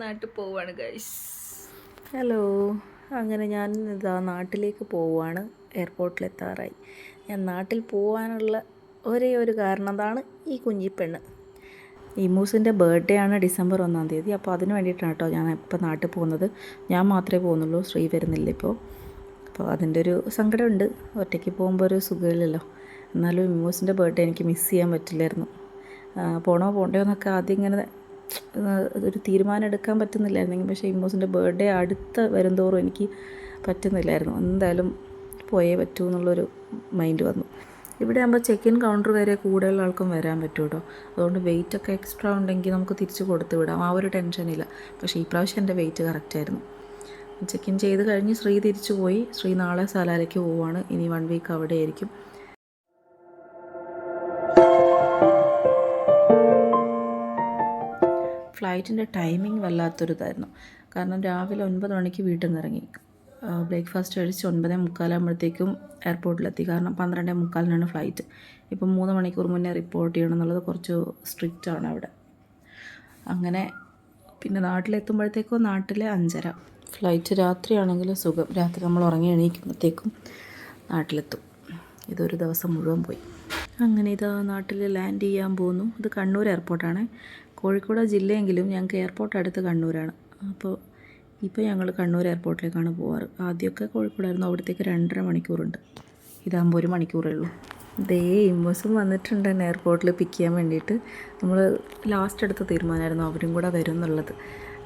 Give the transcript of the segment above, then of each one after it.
നാട്ടിൽ പോവാണ് guys hello അങ്ങനെ ഞാൻ ഇതാ നാട്ടിലേക്ക് പോവുകയാണ് എയർപോർട്ടിലെത്താറായി ഞാൻ നാട്ടിൽ പോവാനുള്ള ഒരേ ഒരു കാരണം അതാണ് ഈ കുഞ്ഞിപ്പെണ്ണ് ഇമൂസിന്റെ ബർത്ത്ഡേ ആണ് ഡിസംബർ ഒന്നാം തീയതി. അപ്പോൾ അതിന് വേണ്ടിയിട്ടാണ് കേട്ടോ ഞാൻ ഇപ്പോൾ നാട്ടിൽ പോകുന്നത്. ഞാൻ മാത്രമേ പോകുന്നുള്ളൂ. ശ്രീ വരുന്നില്ല ഇപ്പോൾ അപ്പോൾ അതിന്റെ ഒരു സങ്കടമുണ്ട്. ഒറ്റയ്ക്ക് പോകുമ്പോൾ ഒരു സുഖമില്ലല്ലോ. എന്നാലും ഇമൂസിന്റെ ബർത്ത്ഡേ എനിക്ക് മിസ് ചെയ്യാൻ പറ്റില്ലായിരുന്നു. പോണോ പോണ്ടോ എന്നൊക്കെ ആദ്യം ഇങ്ങനെ ഒരു തീരുമാനം എടുക്കാൻ പറ്റുന്നില്ലായിരുന്നെങ്കിൽ പക്ഷേ ഇമ്മോസിന്റെ ബർത്ത്ഡേ അടുത്ത് വരുംതോറും എനിക്ക് പറ്റുന്നില്ലായിരുന്നു. എന്തായാലും പോയേ പറ്റൂ എന്നുള്ളൊരു മൈൻഡ് വന്നു. ഇവിടെ ആകുമ്പോൾ ചെക്ക് ഇൻ കൗണ്ടർ വരെ കൂടുതൽ ആൾക്കും വരാൻ പറ്റും കേട്ടോ. അതുകൊണ്ട് വെയിറ്റ് ഒക്കെ എക്സ്ട്രാ ഉണ്ടെങ്കിൽ നമുക്ക് തിരിച്ച് കൊടുത്ത് വിടാം. ആ ഒരു ടെൻഷനില്ല പക്ഷേ ഈ പ്രാവശ്യം എന്റെ വെയിറ്റ് കറക്റ്റായിരുന്നു ചെക്ക് ഇൻ ചെയ്ത് കഴിഞ്ഞ് ശ്രീ തിരിച്ചു പോയി. ശ്രീ നാളെ സലാലയ്ക്ക് പോവുകയാണ്. ഇനി വൺ വീക്ക് അവിടെ ആയിരിക്കും. ഫ്ലൈറ്റിന്റെ ടൈമിംഗ് വല്ലാത്തൊരു ഇതായിരുന്നു കാരണം രാവിലെ ഒൻപത് മണിക്ക് വീട്ടിൽ നിന്ന് ഇറങ്ങി. ബ്രേക്ക്ഫാസ്റ്റ് കഴിച്ച് ഒൻപതേ മുക്കാലാകുമ്പോഴത്തേക്കും എയർപോർട്ടിലെത്തി. കാരണം പന്ത്രണ്ടേ മുക്കാലിനാണ് ഫ്ലൈറ്റ്. ഇപ്പം മൂന്ന് മണിക്കൂർ മുന്നേ റിപ്പോർട്ട് ചെയ്യണം എന്നുള്ളത് കുറച്ച് സ്ട്രിക്റ്റ് ആണ് അവിടെ. അങ്ങനെ പിന്നെ നാട്ടിലെത്തുമ്പോഴത്തേക്കും നാട്ടിലെ അഞ്ചര. ഫ്ലൈറ്റ് രാത്രിയാണെങ്കിലും സുഖം. രാത്രി നമ്മൾ ഉറങ്ങി എണീക്കുമ്പോഴത്തേക്കും നാട്ടിലെത്തും. ഇതൊരു ദിവസം മുഴുവൻ പോയി. അങ്ങനെ ഇതാ നാട്ടിൽ ലാൻഡ് ചെയ്യാൻ പോകുന്നു. ഇത് കണ്ണൂർ എയർപോർട്ടാണ്. കോഴിക്കോട് ജില്ലയെങ്കിലും ഞങ്ങൾക്ക് എയർപോർട്ട് അടുത്ത് കണ്ണൂരാണ്. അപ്പോൾ ഇപ്പോൾ ഞങ്ങൾ കണ്ണൂർ എയർപോർട്ടിലേക്കാണ് പോവാറ്. ആദ്യമൊക്കെ കോഴിക്കോടായിരുന്നു. അവിടത്തേക്ക് രണ്ടര മണിക്കൂറുണ്ട്. ഇതാകുമ്പോൾ ഒരു മണിക്കൂറേ ഉള്ളൂ. ദേ ഇമ്മോസും വന്നിട്ടുണ്ട് തന്നെ എയർപോർട്ടിൽ പിക്ക് ചെയ്യാൻ വേണ്ടിയിട്ട്. നമ്മൾ ലാസ്റ്റ് എടുത്ത തീരുമാനമായിരുന്നു അവരും കൂടെ വരും എന്നുള്ളത്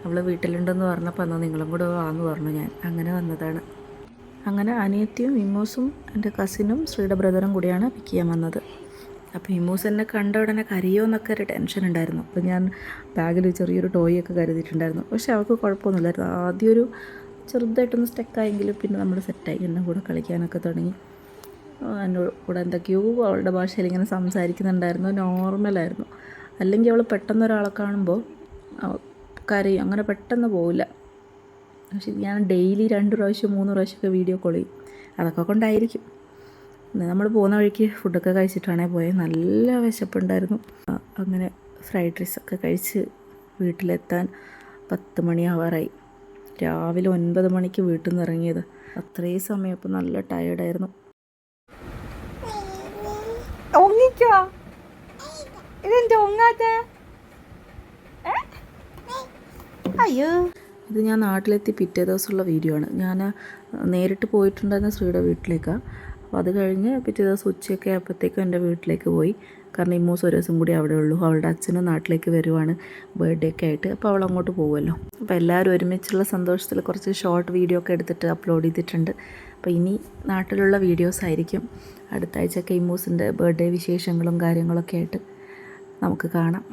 അവൾ വീട്ടിലുണ്ടെന്ന് പറഞ്ഞപ്പോൾ എന്നാൽ നിങ്ങളും കൂടെ വാന്ന് പറഞ്ഞു ഞാൻ. അങ്ങനെ വന്നതാണ്. അങ്ങനെ അനിയത്തിയും ഇമ്മോസും എന്റെ കസിനും ശ്രീയുടെ ബ്രദറും കൂടിയാണ് പിക്ക് ചെയ്യാൻ വന്നത്. അപ്പോൾ ഇമ്മൂസ് എന്നെ കണ്ട ഉടനെ കരയോ എന്നൊക്കെ ഒരു ടെൻഷൻ ഉണ്ടായിരുന്നു. അപ്പോൾ ഞാൻ ബാഗിൽ ചെറിയൊരു ടോയ് ഒക്കെ കരുതിയിട്ടുണ്ടായിരുന്നു. പക്ഷേ അവൾക്ക് കുഴപ്പമൊന്നുമില്ലായിരുന്നു. ആദ്യം ഒരു ചെറുതായിട്ടൊന്ന് സ്റ്റക്കായെങ്കിലും പിന്നെ നമ്മൾ സെറ്റായി എന്നെ കൂടെ കളിക്കാനൊക്കെ തുടങ്ങി. എന്നോട് കൂടെ എന്തൊക്കെയോ അവളുടെ ഭാഷയിൽ ഇങ്ങനെ സംസാരിക്കുന്നുണ്ടായിരുന്നു. നോർമലായിരുന്നു അല്ലെങ്കിൽ അവൾ പെട്ടെന്ന് ഒരാളെ കാണുമ്പോൾ കരയും. അങ്ങനെ പെട്ടെന്ന് പോവില്ല. പക്ഷെ ഞാൻ ഡെയിലി രണ്ട് പ്രാവശ്യം മൂന്ന് പ്രാവശ്യമൊക്കെ വീഡിയോ കോൾ ചെയ്യും. അതൊക്കെ കൊണ്ടായിരിക്കും. നമ്മൾ പോകുന്ന വഴിക്ക് ഫുഡൊക്കെ കഴിച്ചിട്ടാണേ പോയത് നല്ല വിശപ്പുണ്ടായിരുന്നു. അങ്ങനെ ഫ്രൈഡ് റൈസൊക്കെ കഴിച്ച് വീട്ടിലെത്താൻ പത്ത് മണിയാവാറായി. രാവിലെ ഒൻപത് മണിക്ക് വീട്ടിൽ നിന്ന് ഇറങ്ങിയത്. അത്രയും സമയം ഇപ്പം നല്ല ടയേർഡായിരുന്നു. ഒങ്ങിക്കോ ഇതെന്താ ഒങ്ങാത്ത അയ്യോ. ഇത് ഞാൻ നാട്ടിലെത്തി പിറ്റേ ദിവസമുള്ള വീഡിയോ ആണ്. ഞാൻ നേരിട്ട് പോയിട്ടുണ്ടായിരുന്ന ശ്രീയുടെ വീട്ടിലേക്കാണ് അപ്പോൾ അത് കഴിഞ്ഞ് പിറ്റേ ദിവസം ഉച്ചയൊക്കെ ആയപ്പോഴത്തേക്കും എന്റെ വീട്ടിലേക്ക് പോയി. കാരണം ഇമ്മൂസ് ഒരു ദിവസം കൂടി അവിടെ ഉള്ളൂ. അവളുടെ അച്ഛനും നാട്ടിലേക്ക് വരുവാണ്. ബർത്ത്ഡേ ഒക്കെ ആയിട്ട്. അപ്പോൾ അവൾ അങ്ങോട്ട് പോകുമല്ലോ അപ്പോൾ എല്ലാവരും ഒരുമിച്ചുള്ള സന്തോഷത്തിൽ കുറച്ച് ഷോർട്ട് വീഡിയോ ഒക്കെ എടുത്തിട്ട് അപ്ലോഡ് ചെയ്തിട്ടുണ്ട്. അപ്പോൾ ഇനി നാട്ടിലുള്ള വീഡിയോസ് ആയിരിക്കും. അടുത്ത ആഴ്ചയൊക്കെ ഇമ്മൂസിന്റെ ബർത്ത്ഡേ വിശേഷങ്ങളും കാര്യങ്ങളൊക്കെ ആയിട്ട് നമുക്ക് കാണാം.